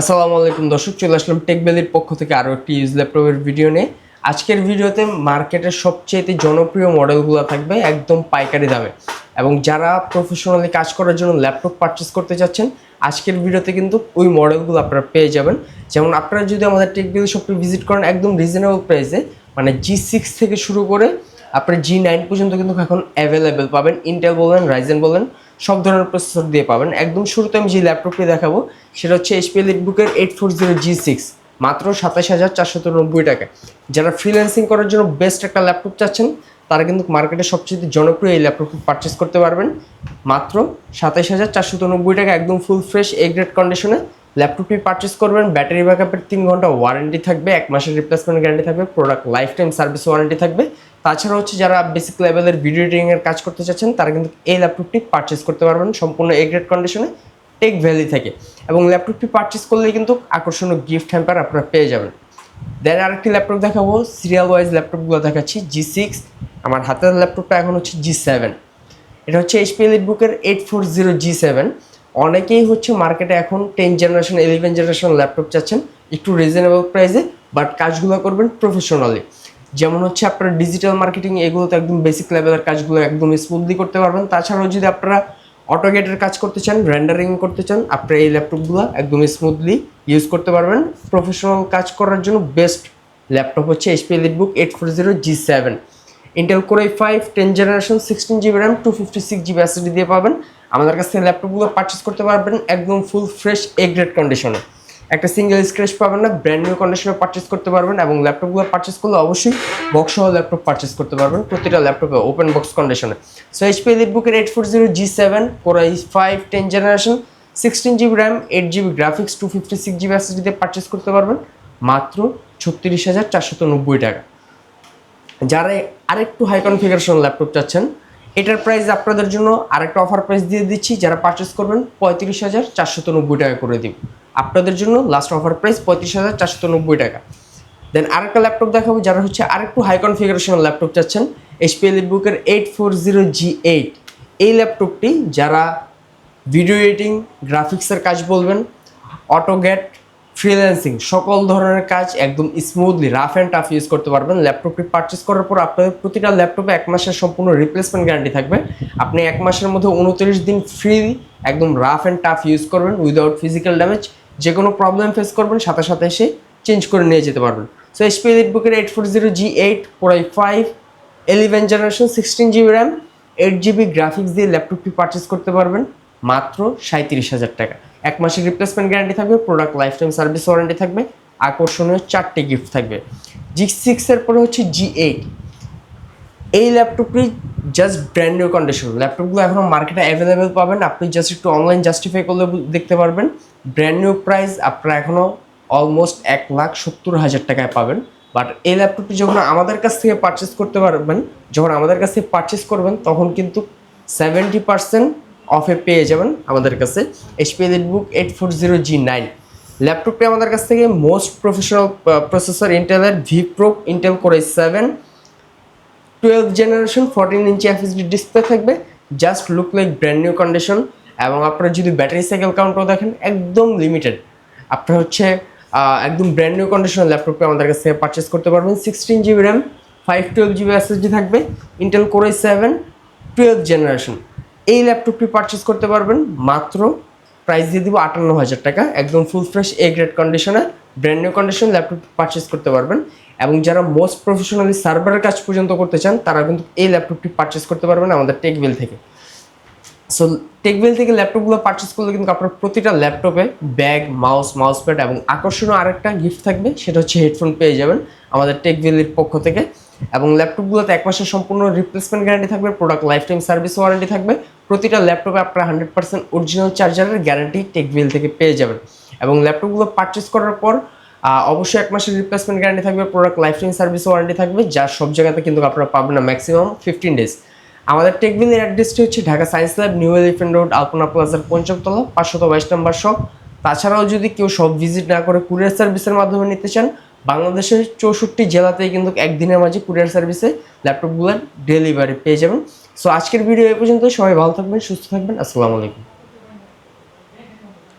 আসসালামু আলাইকুম দর্শক, চলে আসলাম টেকবেলির পক্ষ থেকে আরও একটি ইউজ ল্যাপটপের ভিডিও নিয়ে। আজকের ভিডিওতে মার্কেটের সবচেয়ে জনপ্রিয় মডেলগুলো থাকবে একদম পাইকারি দামে। এবং যারা প্রফেশনালি কাজ করার জন্য ল্যাপটপ পারচেস করতে চাচ্ছেন, আজকের ভিডিওতে কিন্তু ওই মডেলগুলো আপনারা পেয়ে যাবেন। যেমন আপনারা যদি আমাদের টেকবেলি শপটি ভিজিট করেন একদম রিজনেবল প্রাইসে মানে জি সিক্স থেকে শুরু করে আপনার জি নাইন পর্যন্ত কিন্তু এখন অ্যাভেলেবেল পাবেন। ইন্টেল বলেন রাইজেন বলেন সব ধরনের প্রসেসর দিয়ে পাবেন। একদম শুরুতে আমি যে ল্যাপটপটি দেখাবো, সেটা হচ্ছে এইচপি বুকের eight four zero G six মাত্র সাতাশ হাজার চারশো নব্বই টাকা। যারা ফ্রিল্যান্সিং করার জন্য বেস্ট একটা ল্যাপটপ চাচ্ছেন, তারা কিন্তু মার্কেটে সবচেয়ে জনপ্রিয় এই ল্যাপটপটি পারচেস করতে পারবেন। মাত্র সাতাশ হাজার চারশো নব্বই টাকা, একদম ফুল ফ্রেশ এ গ্রেড কন্ডিশনে ল্যাপটপটি পারচেস করবেন। ব্যাটারি ব্যাকআপের তিন ঘণ্টা ওয়ারেন্টি থাকবে, এক মাসের রিপ্লেসমেন্ট গ্যারান্টি থাকবে product life time service warranty থাকবে। তাছাড়া হচ্ছে যারা বেসিক লেভেলের ভিডিও এডিটিংয়ের কাজ করতে চাচ্ছেন, তারা কিন্তু এই ল্যাপটপটি পারচেস করতে পারবেন সম্পূর্ণ এ গ্রেড কন্ডিশনে টেক ভ্যালি থেকে। এবং ল্যাপটপটি পারচেস করলে কিন্তু আকর্ষণীয় গিফট হ্যাম্পার আপনারা পেয়ে যাবেন। দেন আরেকটি ল্যাপটপ দেখাবো সিরিয়াল ওয়াইজ ল্যাপটপগুলো দেখাচ্ছি জি সিক্স আমার হাতের ল্যাপটপটা এখন হচ্ছে জি সেভেন এটা হচ্ছে এইচপি বুকের eight four zero G seven অনেকেই হচ্ছে মার্কেটে এখন ten generation eleven generation laptop চাচ্ছেন, একটু রিজনেবল প্রাইসে বাট কাজগুলো করবেন প্রফেশনালি যেমন হচ্ছে আপনারা ডিজিটাল মার্কেটিং এগুলো তো একদম বেসিক লেভেলের কাজগুলো একদম স্মুথলি করতে পারবেন। তাছাড়াও যদি আপনারা অটোগেটের কাজ করতে চান রেন্ডারিং করতে চান, আপনারা এই ল্যাপটপগুলো একদম স্মুথলি ইউজ করতে পারবেন। প্রফেশনাল কাজ করার জন্য বেস্ট ল্যাপটপ হচ্ছে HP book eight four zero G seven Intel core five ten generation sixteen GB RAM two fifty six GB SSD দিয়ে পাবেন। আমাদের কাছ থেকে ল্যাপটপগুলো পারচেস করতে পারবেন একদম ফুল ফ্রেশ এ গ্রেড কন্ডিশনে একটা সিঙ্গেল স্ক্র্যাচ পাবেন না ব্র্যান্ড নিউ কন্ডিশনে পারচেস করতে পারবেন এবং ল্যাপটপগুলো পারচেস করলে অবশ্যই বক্স সহ ল্যাপটপ পারচেস করতে পারবেন প্রতিটা ল্যাপটপে ওপেন বক্স কন্ডিশনে সো এইচপি বুকের eight four zero G seven core five ten generation sixteen GB RAM eight GB graphics two fifty six GB দিয়ে পারচেস করতে পারবেন, মাত্র ছত্রিশ হাজার চারশত নব্বই টাকা। যারা আরেকটু হাই কনফিগারেশন ল্যাপটপ চাচ্ছেন এটার প্রাইস আপনাদের জন্য আরেকটা অফার প্রাইস দিয়ে দিচ্ছি, যারা পারচেস করবেন পঁয়ত্রিশ হাজার চারশো টাকা করে দিব। আপনাদের জন্য লাস্ট অফার প্রাইস পঁয়ত্রিশ হাজার চারশো টাকা। দেন আরেকটা ল্যাপটপ দেখাবো, যারা হচ্ছে আরেকটু হাই কনফিগারেশন ল্যাপটপ চাচ্ছেন এইচপি বুকের eight four zero G eight এই ল্যাপটপটি যারা ভিডিও এডিটিং গ্রাফিক্সের কাজ বলবেন অটোগ্যাট ফ্রিল্যান্সিং সকল ধরনের কাজ একদম smoothly rough and tough use করতে পারবেন। ল্যাপটপটি পারচেস করার পর আপনাদের প্রতিটা ল্যাপটপে এক মাসের সম্পূর্ণ রিপ্লেসমেন্ট গ্যারান্টি থাকবে। আপনি এক মাসের মধ্যে উনত্রিশ দিন ফ্রি একদম রাফ অ্যান্ড টাফ ইউজ করবেন উইদাউট ফিজিক্যাল ড্যামেজ যে কোনো প্রবলেম ফেস করবেন, সাথে সাথে এসে চেঞ্জ করে নিয়ে যেতে পারবেন। সো এইচপি বুকের eight four zero G eight four five eleven generation sixteen GB RAM eight GB graphics দিয়ে ল্যাপটপটি পারচেস করতে পারবেন। মাত্র সাঁত্রিশ হাজার টাকা। এক মাসের রিপ্লেসমেন্ট গ্যারান্টি থাকবে product life time service warranty থাকবে, আকর্ষণীয় চারটে গিফট থাকবে। জি সিক্সের পরে হচ্ছে জি এইট এই ল্যাপটপটি জাস্ট ব্র্যান্ড নিউ কন্ডিশন ল্যাপটপগুলো এখনও মার্কেটে অ্যাভেলেবেল পাবেন, আপনি জাস্ট একটু অনলাইন জাস্টিফাই করলে দেখতে পারবেন। ব্র্যান্ড নিউ প্রাইস আপনারা এখনও অলমোস্ট এক লাখ সত্তর হাজার টাকায় পাবেন। বাট এই ল্যাপটপটি যখন আমাদের কাছ থেকে পারচেস করতে পারবেন, যখন আমাদের কাছ থেকে পারচেস করবেন, তখন কিন্তু সেভেন্টি পার্সেন্ট অফে পেয়ে যাবেন আমাদের কাছে HP book eight four zero G nine ল্যাপটপটি আমাদের কাছ থেকে মোস্ট প্রফেশনাল প্রসেসর ইন্টেলের V pro Intel core seven twelve generation fourteen ইঞ্চি এফএসডি ডিসপ্লে থাকবে। Just look like brand new condition এবং আপনারা যদি ব্যাটারি সাইকেল কাউন্টও দেখেন, একদম লিমিটেড আপনার হচ্ছে একদম ব্র্যান্ড নিউ কন্ডিশন ল্যাপটপকে আমাদের কাছ থেকে পারচেস করতে পারবেন। Sixteen GB RAM five twelve GB SSD থাকবে। Intel core seven twelve generation এই ল্যাপটপটি পারচেস করতে পারবেন মাত্র প্রাইস দিয়ে দিব আটান্ন হাজার টাকা। একদম ফুল ফ্রেশ এ গ্রেড কন্ডিশনে brand new condition laptop purchase করতে পারবেন। এবং যারা মোস্ট প্রফেশনালি সার্ভারের কাজ পর্যন্ত করতে চান, তারা কিন্তু এই ল্যাপটপটি পারচেস করতে পারবেন আমাদের টেকবিল থেকে। সো টেকবিল থেকে ল্যাপটপগুলো পারচেস করলে কিন্তু আপনার প্রতিটা ল্যাপটপে ব্যাগ মাউস মাউস প্যাড এবং আকর্ষণীয় আরেকটা গিফট থাকবে, সেটা হচ্ছে হেডফোন পেয়ে যাবেন আমাদের টেকবিলের পক্ষ থেকে। এবং ল্যাপটপগুলোতে এক মাসের সম্পূর্ণ রিপ্লেসমেন্ট গ্যারান্টি থাকবে product life time service warranty থাকবে। প্রতিটা ল্যাপটপে আপনারা হান্ড্রেড পার্সেন্ট অরিজিনাল চার্জারের গ্যারান্টি টেকবিল থেকে পেয়ে যাবেন। এবং ল্যাপটপগুলো পারচেস করার পর অবশ্যই এক মাসের রিপ্লেসমেন্ট গ্যারান্টি থাকবে product life time service warranty থাকবে, যা সব জায়গাতে কিন্তু আপনারা পাবেন না ম্যাক্সিমাম ফিফটিন ডেজ আমাদের টেকবিলের অ্যাড্রেসটি হচ্ছে Dhaka Science Lab New Elephant Road Alpana প্লাজার পঞ্চমতলা, পাঁচশত বাইশ নম্বর শপ তাছাড়াও যদি কেউ সব ভিজিট না করে কুরিয়ার সার্ভিসের মাধ্যমে নিতে চান বাংলাদেশের চৌষট্টি জেলাতেই কিন্তু একদিনের মাঝে কুরিয়ার সার্ভিসে ল্যাপটপগুলোর ডেলিভারি পেয়ে যাবেন। সো আজকের ভিডিও এ পর্যন্ত সবাই ভালো থাকবেন, সুস্থ থাকবেন। আসসালামু আলাইকুম।